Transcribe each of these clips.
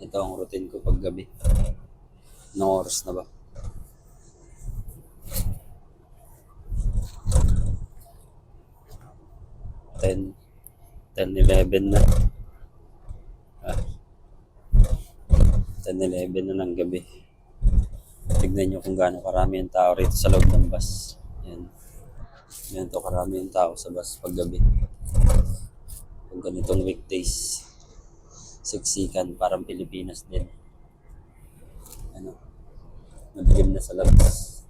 Ito ang routine ko pag gabi. Anong oras na ba? Ten, ten, eleven na. Ah. Ten, eleven na ng gabi. Tignan nyo kung gaano karami yung tao rito sa loob ng bus. Yan. Yan to karami yung tao sa bus pag gabi. Pag ganitong weekdays, siksikan, parang Pilipinas din. Ano, madilim na sa labas.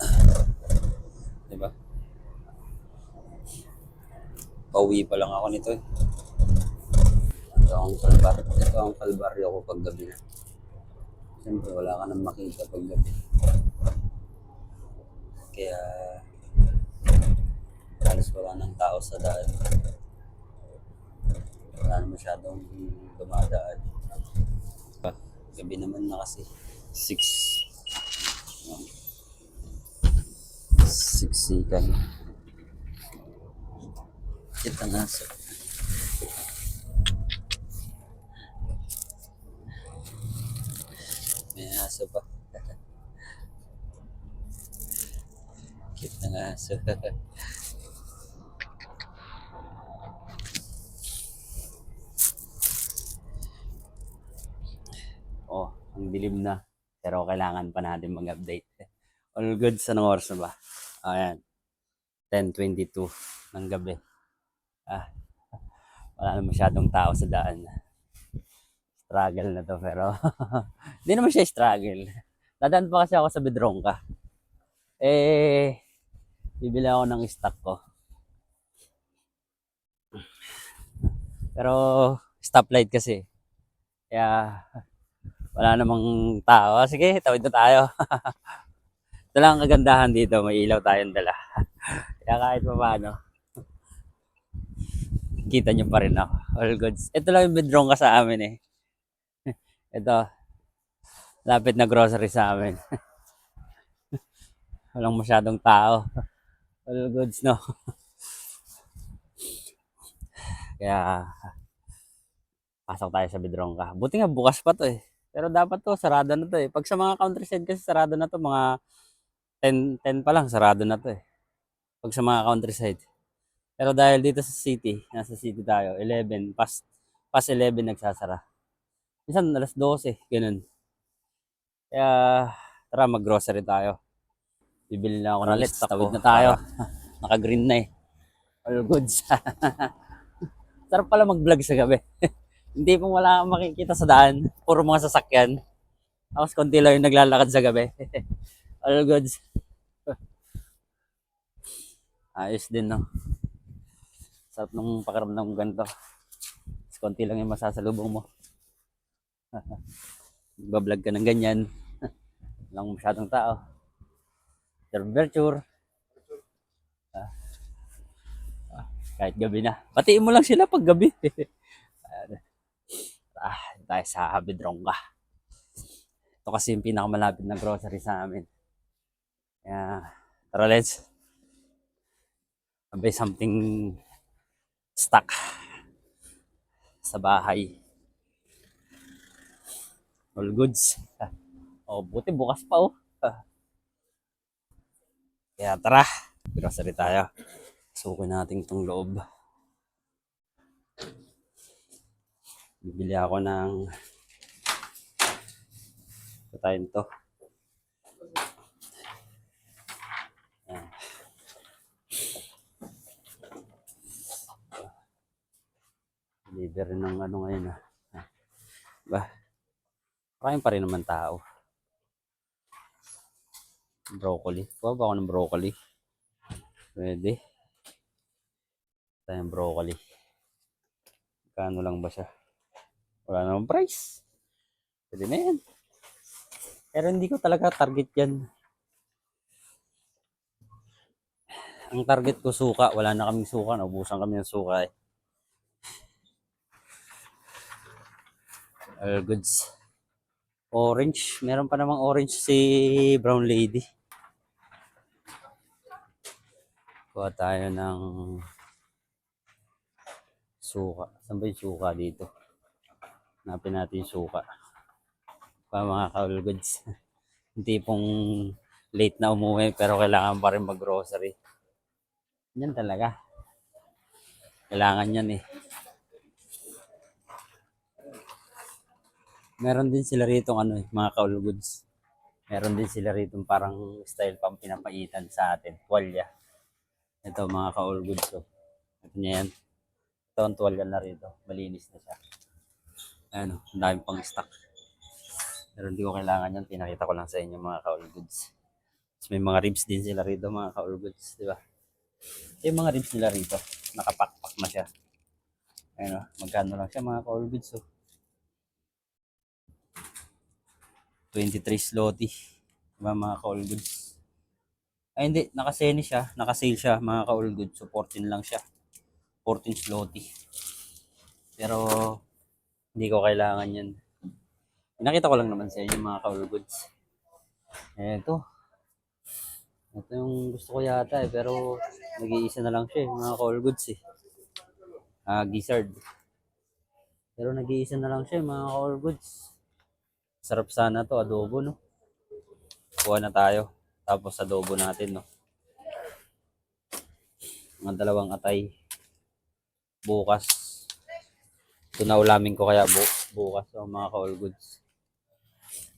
diba? Pauwi pa lang ako nito eh. Ito ang kalbar. Ito ang kalbaryo ko pag gabi na. Siyempre, wala ka nang makita pag gabi. Kaya, halos wala nang tao sa daan. Wala na masyadong dumadaan. Gabi naman na kasi. Six. Yan. Siksikan. Kita nga sa May aso pa. Cute na aso. dilim na. Pero kailangan pa natin mag-update. All good sa oras na ba? Ayan. 10.22 ng gabi. Ah, wala na masyadong tao sa daan. Struggle na to pero hindi naman siya struggle. Dadaan pa kasi ako sa Bedrongka. Eh, bibili ako ng stock ko. Pero stoplight kasi. Kaya wala namang tao. Sige, tawid na tayo. Ito lang ang kagandahan dito, may ilaw tayong dala. Kaya kahit pa paano, kita nyo pa rin ako. All goods. Ito lang yung bedroom ka sa amin eh. Ito, lapit na grocery sa amin. Walang masyadong tao. All goods, no? Kaya, pasok tayo sa bedroom ka. Buti nga bukas pa to eh. Pero dapat to, sarado na to eh. Pag sa mga countryside kasi sarado na to, mga 10, 10 pa lang, sarado na to eh. Pag sa mga countryside. Pero dahil dito sa city, nasa city tayo, 11, past, past 11 nagsasara. Minsan alas 12, ganun. Kaya, tara mag-grocery tayo. Bibili na ako ng let's tawid na tayo. Naka-green na eh. All goods. Sarap pala mag-vlog sa gabi. Hindi pong wala kang makikita sa daan. Puro mga sasakyan. Tapos konti lang yung naglalakad sa gabi. All goods. Ayos din, no? Sarap nung pakiramdam ng ganito. Tapos konti lang yung masasalubong mo. Bablog ka ng ganyan. Walang masyadong tao. Temperature. Ah. Ah, kahit gabi na. Batiin mo lang sila pag gabi. Ah, tayo sa Bidrongga. Ito kasi yung pinakamalapit na grocery sa amin. Kaya, tara let's. May something stock sa bahay. All goods. Oh, buti bukas pa oh. Kaya tara, grocery tayo. Sukin natin itong loob. Bibili ako ng Patayin to. Ayan. Deliver ng ano ngayon ah. Ah. Ba? Kain pa rin naman tao. Broccoli. Kuha ba ako ng broccoli? Pwede. Tayong broccoli. Kano lang ba siya? Wala namang price. Pwede na yan. Pero hindi ko talaga target yan. Ang target ko suka. Wala na kaming suka. Naubusan kami ng suka eh. All goods. Orange. Meron pa namang orange si Brown Lady. Kuha tayo ng suka. Saan ba yung suka dito? Hanapin natin suka. Pa mga ka-all goods. Hindi pong late na umuwi pero kailangan pa rin mag-grocery. Yan talaga. Kailangan yan eh. Meron din sila rito ano eh, mga ka-all goods. Meron din sila rito parang style pang pinapaitan sa atin. Tuwalya. Ito mga ka-all goods. So. Ito niya yan. Ito ang tuwalya na rito. Malinis na siya. Ano, ang dami pang stock. Pero hindi ko kailangan yan. Pinakita ko lang sa inyo mga ka-all goods. Tapos may mga ribs din sila rito mga ka-all goods. Di ba? Yung mga ribs nila rito. Nakapakpak na siya. Ayun o. Magkano lang siya mga ka-all goods. Oh. 23 slotty. Diba mga ka-all goods? Ay hindi, nakaseni siya. Nakasale siya mga ka-all goods. So 14 lang siya. 14 slotty. Pero hindi ko kailangan yan. Pinakita ko lang naman sa inyo mga ka-all goods. Eto. Ito yung gusto ko yata eh. Pero nag-iisa na lang siya eh. Mga ka-all goods eh. Ah, gizzard. Pero nag-iisa na lang siya eh, mga ka-all goods. Sarap sana to, adobo, no? Kuha na tayo. Tapos adobo natin, no? Mga dalawang atay. Bukas. Ito ko kaya bu bukas, so, mga ka-all goods.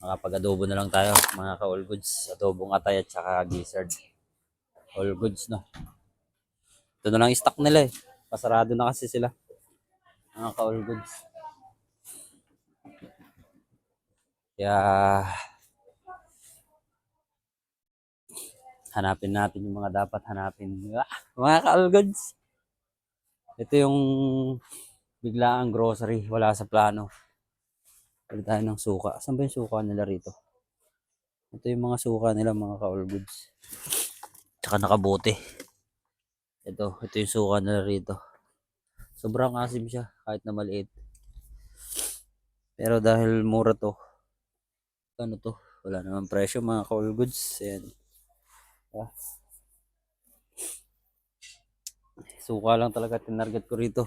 Makapag-adobo na lang tayo, mga ka-all goods. Adobong atay at saka gizzard. All goods, no? Ito na lang stock nila, eh. Pasarado na kasi sila. Mga ka-all goods. Kaya hanapin natin yung mga dapat hanapin. Ah, mga ka-all goods. Ito yung biglaang grocery. Wala sa plano. Pili tayo ng suka. Saan ba yung suka nila rito? Ito yung mga suka nila mga ka-all goods. Tsaka nakabote. Ito, ito yung suka nila rito. Sobrang asim siya kahit na maliit. Pero dahil mura to, ano to, wala naman presyo mga ka-all goods. Ayan. Ah. Suka lang talaga tinarget ko rito.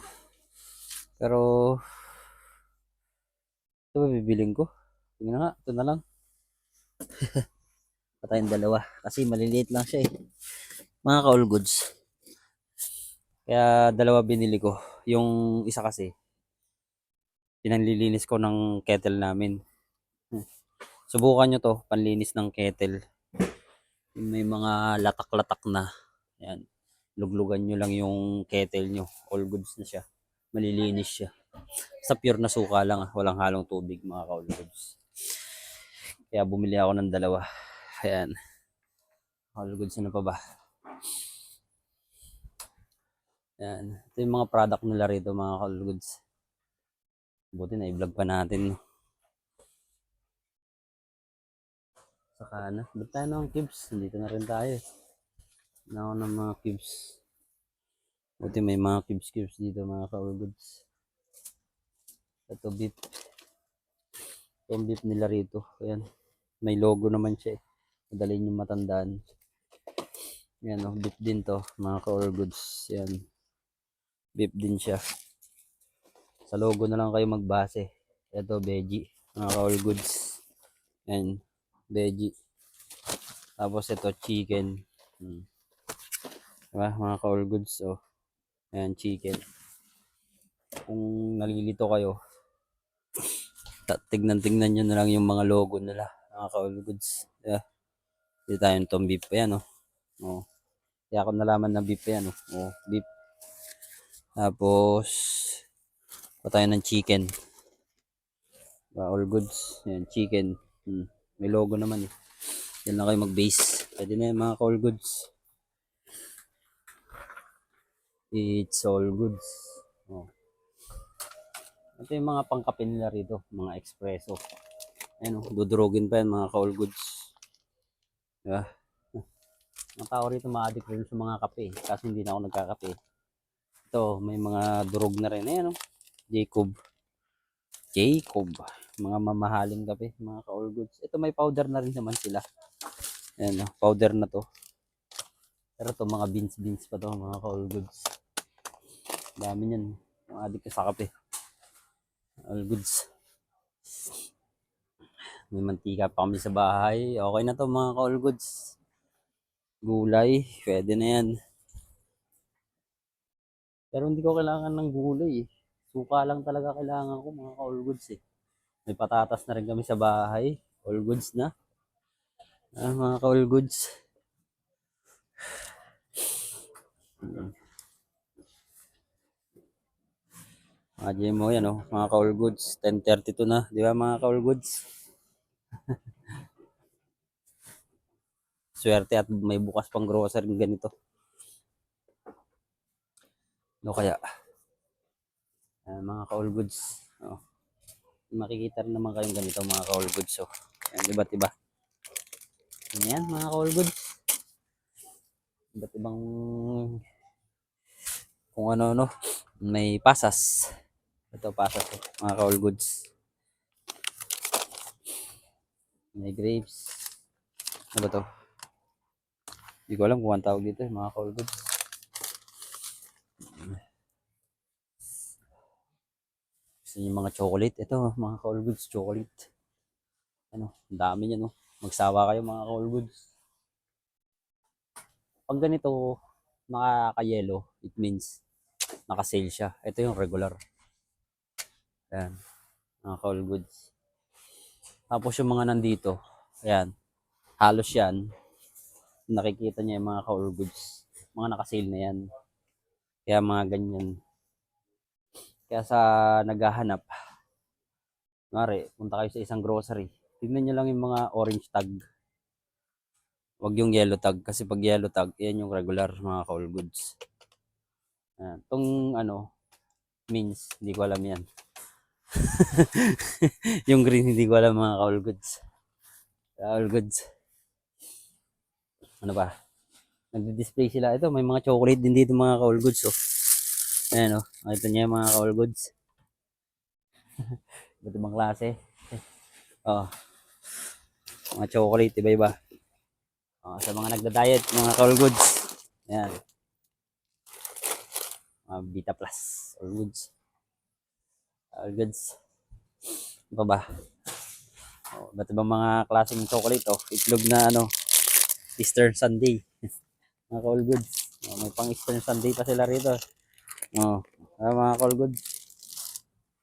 Pero, ito ba bibiling ko? Tingnan nga, ito na lang. Patayin dalawa. Kasi maliliit lang siya eh. Mga ka-all goods. Kaya dalawa binili ko. Yung isa kasi, pinanlilinis ko ng kettle namin. Subukan nyo to, panlinis ng kettle. May mga latak-latak na. Yan. Luglugan nyo lang yung kettle nyo. All goods na siya. Malilinis siya. Sa pure na suka lang. ah. Walang halong tubig mga ka-all goods. Kaya bumili ako ng dalawa. Ayan. All goods ano pa ba? Ayan. Ito yung mga product nila rito mga ka-all goods. Buti na i-vlog pa natin. Saka na. Ba't tayo ng cubes? Dito na rin tayo. Na ako ng mga cubes. Buti may mga cubes cubes dito mga ka goods. Ito beef. Ito ang beef nila rito. Ayan. May logo naman siya eh. Madali nyo matandaan. Ayan o. beef din to. Mga ka goods. Ayan. Beef din siya. Sa logo na lang kayo magbase. Ito veggie. Mga ka goods. Ayan veggie. Tapos ito chicken. Hmm. Diba? Mga ka-all goods. Oh. Ayan, chicken. Kung nalilito kayo, tignan-tignan nyo na lang yung mga logo nila. Mga ka-all goods. Yeah. Dito tayo itong beef. Ayan, oh. oh. Kaya ako nalaman na beef yan, oh. oh beef. Tapos, pa tayo ng chicken. Diba? All goods. Ayan, chicken. Hmm. May logo naman eh. Yan lang kayo mag-base. Pwede na yan mga all goods. It's all goods. Oh. Ito yung mga pangkape nila rito. Mga espresso. Ayan oh, dudurugin pa yan mga ka-all goods. Diba? Mga tao rito ma-addict rin sa mga kape. Kasi hindi na ako nagkakape. Ito, may mga durog na rin. Ayan oh. Jacob. Jacob. Mga mamahaling kape, mga ka-all goods. Ito may powder na rin naman sila. Ayan, oh, powder na to. Pero to mga beans beans pa to, mga ka-all goods. Dami niyan. Mga adik ka sa kape. All goods. May mantika pa kami sa bahay. Okay na to mga ka-all goods. Gulay, pwede na yan. Pero hindi ko kailangan ng gulay eh. Suka lang talaga kailangan ko mga ka-all goods eh. May patatas na rin kami sa bahay. All goods na. Ah, mga ka-all goods. Hmm. Mga GMO yan oh, mga ka-all goods. 10.32 na, di ba mga ka-all goods? Swerte at may bukas pang grocery ganito. No kaya? Ah, mga ka-all goods. Oh. Makikita rin naman kayong ganito mga ka-all goods. Oh. Yan, iba't iba. Yan mga ka-all goods. Iba't ibang kung ano-ano. May pasas. Ito pasas oh, mga ka-all goods. May grapes. Ano ba to? Hindi ko alam kung ang tawag dito mga ka-all goods. Gusto niyo mga chocolate? Ito, mga ka-all goods, chocolate. Ano, ang dami niya, no? Magsawa kayo, mga ka-all goods. Pag ganito, nakaka-yellow, it means naka-sale siya. Ito yung regular. Ayan, mga ka-all goods. Tapos yung mga nandito, ayan, halos yan, nakikita niya yung mga ka-all goods. Mga naka-sale na yan. Kaya mga ganyan. Kaya sa naghahanap, Mari, punta kayo sa isang grocery. Tignan nyo lang yung mga orange tag. Huwag yung yellow tag. Kasi pag yellow tag, yan yung regular mga ka-all goods. Ayan. Itong ano, means, hindi ko alam yan. yung green, hindi ko alam mga ka-all goods. Ka-all goods. Ano ba? Nagdi-display sila. Ito, may mga chocolate din dito mga ka-all goods. Oh. Ayan o. Oh. Ito niya mga ka-all goods. Iba't ibang klase. Oh. Mga chocolate, iba-iba. Oh, sa mga nagda-diet, mga ka-all goods. Ayan. Mga Vita Plus. All goods. All goods. Ano ba? Oh, iba't ibang mga klaseng chocolate. Oh. Itlog na ano, Easter Sunday. mga ka-all goods. Oh, may pang Easter Sunday pa sila rito. Oh, ah, mga call good.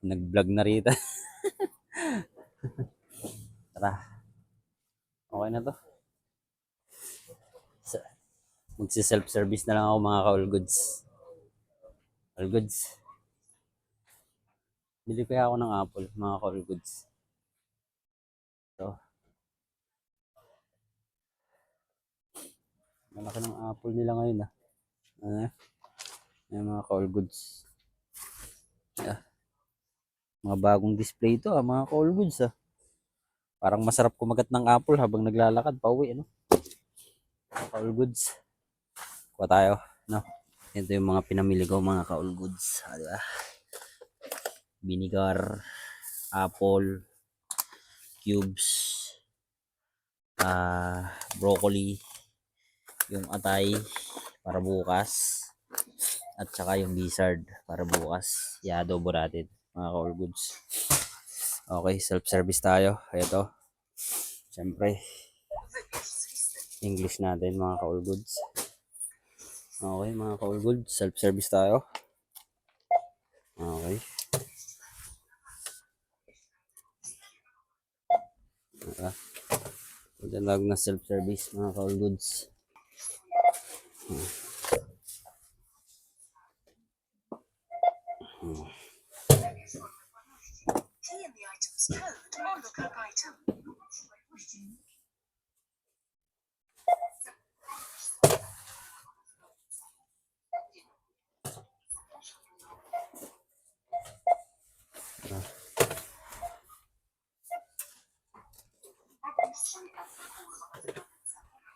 Nag-vlog na rito. Tara. Okay na to. Magsi-self-service na lang ako mga ka-all goods. All goods. Bili kaya ako ng apple, mga ka-all goods. So. Malaki ng apple nila ngayon ah. Ano? Yung mga call goods. Yeah. Mga bagong display ito, ah, mga call goods. Ah. Parang masarap kumagat ng apple habang naglalakad pa uwi. Ano? Call goods. Kuha tayo. No? Ito yung mga pinamili ko, mga call goods. Ah, di ba? Vinegar, apple, cubes, ah broccoli, yung atay para bukas at saka yung lizard para bukas. I-adobo natin mga ka-all goods. Okay self-service tayo. Ito syempre English natin mga ka-all goods. Okay mga ka-all goods self-service tayo. Okay Tawag na self-service mga ka-all goods Key in the item's code or item.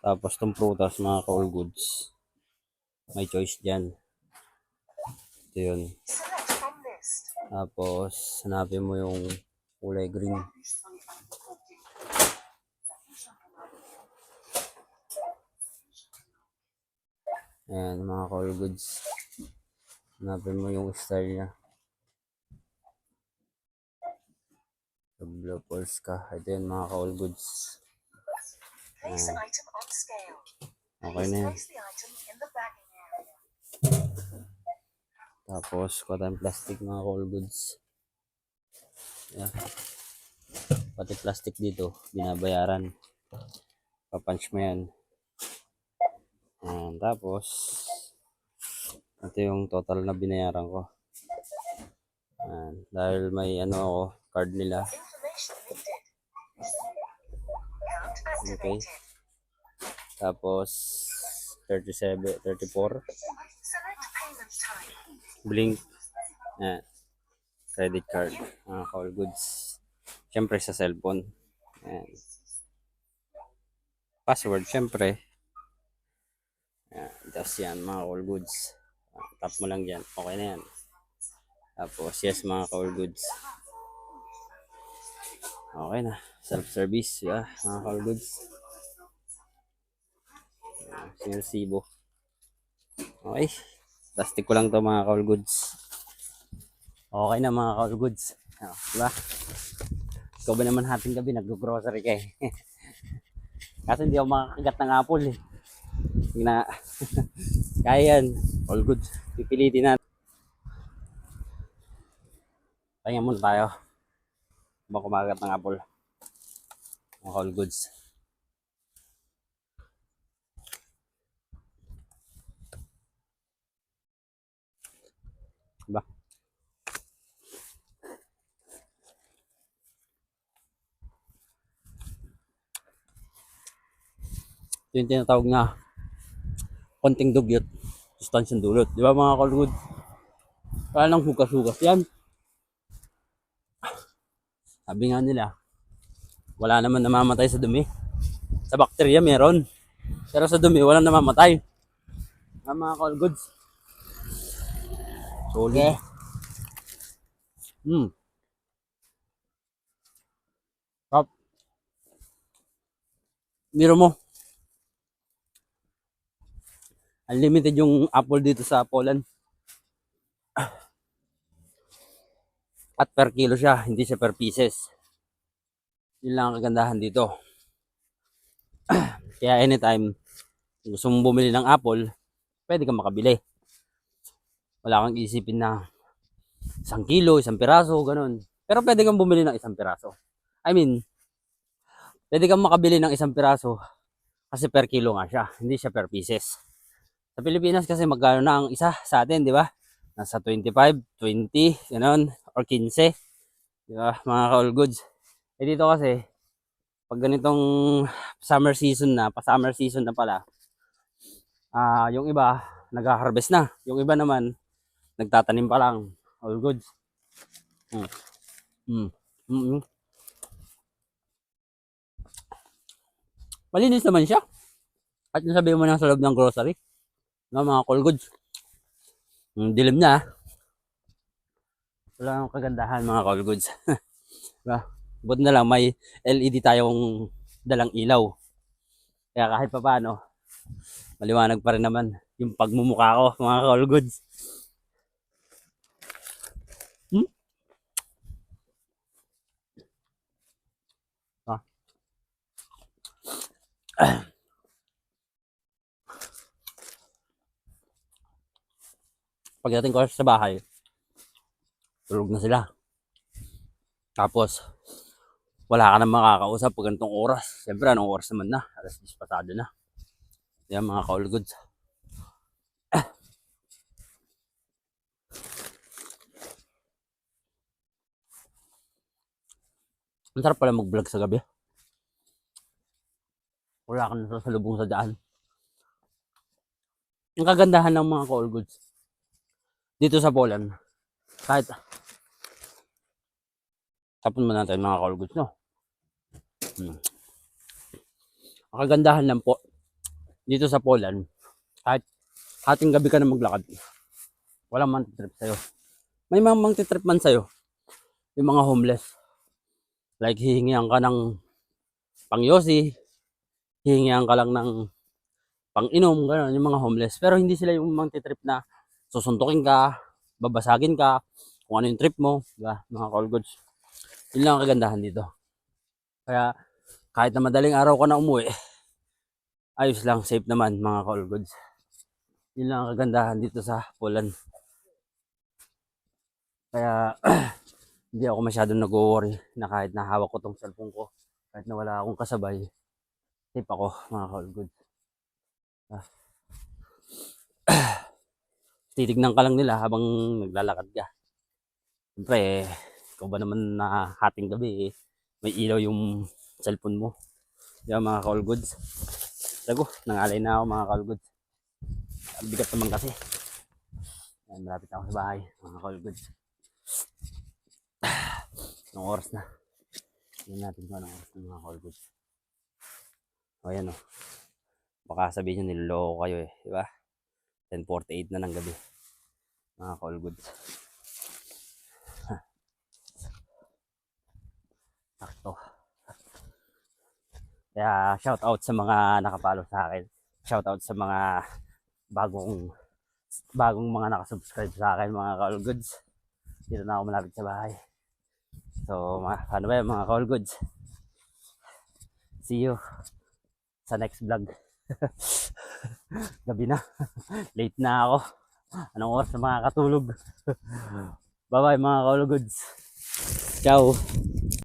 Tapos tong prutas mga ka-all goods. May choice dyan. Ito yun. Tapos hanapin mo yung kulay green. Ayan mga ka-all goods. Hanapin mo yung style niya. Blue Pulse ka. Ito yun mga ka-all goods. Place item on scale. Okay na yan. Place the item in the bagging area. Tapos, kuha tayong plastic mga ka-all goods. Yan. Pati plastic dito, binabayaran. Papunch mo yan. Yan. Tapos, ito yung total na binayaran ko. Yan. Dahil may ano ako, card nila. Activated. Tapos, 37, 34. Select payment type. Blink. Yan. Credit card. Mga call goods. Siyempre sa cellphone. Yan. Password, siyempre. Yan. Tapos yan, mga call goods. Ah, Tap mo lang dyan. Okay na yan. Tapos, yes, mga call goods. Okay na. Self-service. Yeah, mga call goods. Yan, Sinursibo. Okay. Plastic ko lang to mga call goods. Okay na mga call goods. Oh, diba? Ikaw ba naman hating gabi nag-grocery ka eh. Kasi hindi ako makakagat ng apple eh. Hindi Na, kaya yan. All goods. Pipilitin natin. Pahinga muna tayo. Habang kumakagat ng apple. Mga all goods. Diba? Ito yung tinatawag na konting dugyot, sustansyang dulot. Di ba mga kalugod? Wala nang hugas-hugas yan. Sabi nga nila, wala naman namamatay sa dumi. Sa bakterya meron. Pero sa dumi, walang namamatay. Ah, mga kalugod. Solid. Hmm. Top. Miro mo. Unlimited yung apple dito sa Poland. At per kilo siya, hindi siya per pieces. Yun lang ang kagandahan dito. Kaya anytime, gusto mong bumili ng apple, pwede kang makabili. Wala kang isipin na isang kilo, isang piraso, ganun. Pero pwede kang bumili ng isang piraso. I mean, pwede kang makabili ng isang piraso kasi per kilo nga siya, hindi siya per pieces. Sa Pilipinas kasi magkano na ang isa sa atin, di ba? Nasa 25, 20, ganun, or 15. Di ba, mga ka-all goods. Eh dito kasi, pag ganitong summer season na, pa-summer season na pala, ah yung iba, nag-harvest na. Yung iba naman, nagtatanim pa lang. All goods. Mm. Mm. Mm -mm. Malinis naman siya. At nasabi mo na sa loob ng grocery. No, mga call goods. Mm, dilim na. ah. Wala nang kagandahan mga call goods. diba? Buti na lang may LED tayong dalang ilaw. Kaya kahit pa paano, maliwanag pa rin naman yung pagmumukha ko mga call goods. Hmm? Ah. Pagdating ko sa bahay, tulog na sila. Tapos, wala ka na makakausap pag ganitong oras. Siyempre, anong oras naman na? Alas 10 pasado na. Yan mga ka-all goods. Ang sarap pala mag-vlog sa gabi. Wala kang nasasalubong sa daan. Ang kagandahan ng mga ka-all goods dito sa Poland, kahit tapon mo natin mga ka-all goods, no? Ang kagandahan lang po dito sa Poland, kahit hating gabi ka na maglakad, walang mantitrip sa'yo. May mga mantitrip man sa'yo, yung mga homeless. Like, hihingihan ka ng pangyosi, hihingihan ka lang ng pang-inom, gano'n, yung mga homeless. Pero hindi sila yung mantitrip na susuntukin ka, babasagin ka, kung ano yung trip mo, diba, mga call goods. Yun lang ang kagandahan dito. Kaya kahit na madaling araw ka na umuwi, ayos lang, safe naman mga call goods. Yun lang ang kagandahan dito sa Poland. Kaya hindi ako masyadong nag-worry na kahit nahawak ko tong cellphone ko, kahit na wala akong kasabay, safe ako mga call goods. Ah. Titignan ka lang nila habang naglalakad ka. Siyempre, ikaw ba naman na hating gabi, eh, may ilaw yung cellphone mo. Yan mga call goods. Lago, nangalay na ako mga call goods. Ang bigat naman kasi. Yan, malapit ako sa bahay, mga call goods. Anong oras na? Tingnan natin kung anong oras na mga call goods. O yan o. Baka sabihin nyo niloloko kayo eh, di ba? 10.48 na ng gabi. Mga call goods. Sakto. Kaya shout out sa mga nakapalo sa akin. Shout out sa mga bagong bagong mga nakasubscribe sa akin mga call goods. Dito na ako malapit sa bahay. So, mga, ano ba yan, mga call goods? See you sa next vlog. Gabi na. Late na ako. Anong oras na makakatulog? Bye-bye mga call goods. Ciao.